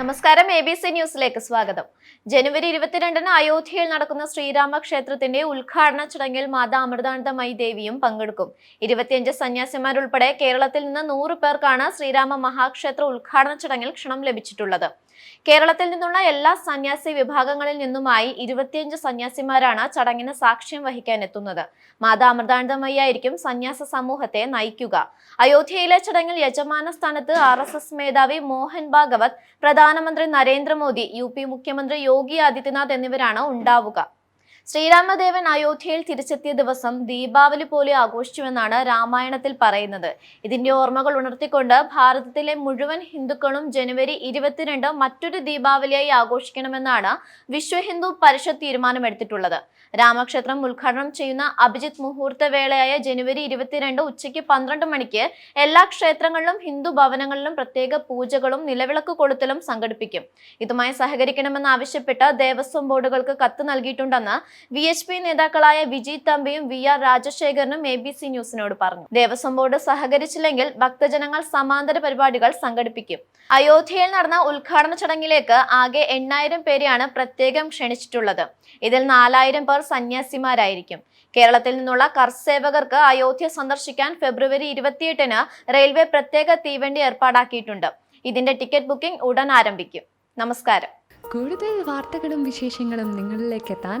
നമസ്കാരം A B C ന്യൂസിലേക്ക് സ്വാഗതം. ജനുവരി ഇരുപത്തിരണ്ടിന് അയോധ്യയിൽ നടക്കുന്ന ശ്രീരാമ ക്ഷേത്രത്തിന്റെ ഉദ്ഘാടന ചടങ്ങിൽ മാതാ അമൃതാനന്ദമയി ദേവിയും പങ്കെടുക്കും. ഇരുപത്തിയഞ്ച് സന്യാസിമാരുൾപ്പെടെ കേരളത്തിൽ നിന്ന് നൂറ് പേർക്കാണ് ശ്രീരാമ മഹാക്ഷേത്ര ഉദ്ഘാടന ചടങ്ങിൽ ക്ഷണം ലഭിച്ചിട്ടുള്ളത്. കേരളത്തിൽ നിന്നുള്ള എല്ലാ സന്യാസി വിഭാഗങ്ങളിൽ നിന്നുമായി ഇരുപത്തിയഞ്ച് സന്യാസിമാരാണ് ചടങ്ങിന് സാക്ഷ്യം വഹിക്കാൻ എത്തുന്നത്. മാതാ അമൃതാനന്ദമയ്യായിരിക്കും സന്യാസ സമൂഹത്തെ നയിക്കുക. അയോധ്യയിലെ ചടങ്ങിൽ യജമാന സ്ഥാനത്ത് ആർ എസ് എസ് മേധാവി മോഹൻ ഭാഗവത് പ്രധാനമന്ത്രി നരേന്ദ്രമോദി യു പി മുഖ്യമന്ത്രി യോഗി ആദിത്യനാഥ് എന്നിവരാണ് ഉണ്ടാവുക. ശ്രീരാമദേവൻ അയോധ്യയിൽ തിരിച്ചെത്തിയ ദിവസം ദീപാവലി പോലെ ആഘോഷിച്ചുവെന്നാണ് രാമായണത്തിൽ പറയുന്നത്. ഇതിന്റെ ഓർമ്മകൾ ഉണർത്തിക്കൊണ്ട് ഭാരതത്തിലെ മുഴുവൻ ഹിന്ദുക്കളും ജനുവരി ഇരുപത്തിരണ്ട് മറ്റൊരു ദീപാവലിയായി ആഘോഷിക്കണമെന്നാണ് വിശ്വ ഹിന്ദു പരിഷത്ത് തീരുമാനമെടുത്തിട്ടുള്ളത്. രാമക്ഷേത്രം ഉദ്ഘാടനം ചെയ്യുന്ന അഭിജിത് മുഹൂർത്ത വേളയായ ജനുവരി ഇരുപത്തിരണ്ട് ഉച്ചയ്ക്ക് പന്ത്രണ്ട് മണിക്ക് എല്ലാ ക്ഷേത്രങ്ങളിലും ഹിന്ദു ഭവനങ്ങളിലും പ്രത്യേക പൂജകളും നിലവിളക്ക് കൊളുത്തലും സംഘടിപ്പിക്കും. ഇതുമായി സഹകരിക്കണമെന്ന് ആവശ്യപ്പെട്ട് ദേവസ്വം ബോർഡുകൾക്ക് കത്ത് നൽകിയിട്ടുണ്ടെന്ന് വി എച്ച് പി നേതാക്കളായ വിജയ് തമ്പിയും വി ആർ രാജശേഖരനും എ ബി സി ന്യൂസിനോട് പറഞ്ഞു. ദേവസ്വം ബോർഡ് സഹകരിച്ചില്ലെങ്കിൽ ഭക്തജനങ്ങൾ സമാന്തര പരിപാടികൾ സംഘടിപ്പിക്കും. അയോധ്യയിൽ നടന്ന ഉദ്ഘാടന ചടങ്ങിലേക്ക് ആകെ എണ്ണായിരം പേരെയാണ് പ്രത്യേകം ക്ഷണിച്ചിട്ടുള്ളത്. ഇതിൽ നാലായിരം പേർ സന്യാസിമാരായിരിക്കും. കേരളത്തിൽ നിന്നുള്ള കർസേവകർക്ക് അയോധ്യ സന്ദർശിക്കാൻ ഫെബ്രുവരി ഇരുപത്തിയെട്ടിന് റെയിൽവേ പ്രത്യേക തീവണ്ടി ഏർപ്പാടാക്കിയിട്ടുണ്ട്. ഇതിന്റെ ടിക്കറ്റ് ബുക്കിംഗ് ഉടൻ ആരംഭിക്കും. നമസ്കാരം. കൂടുതൽ വാർത്തകളും വിശേഷങ്ങളും നിങ്ങളിലേക്ക് എത്താൻ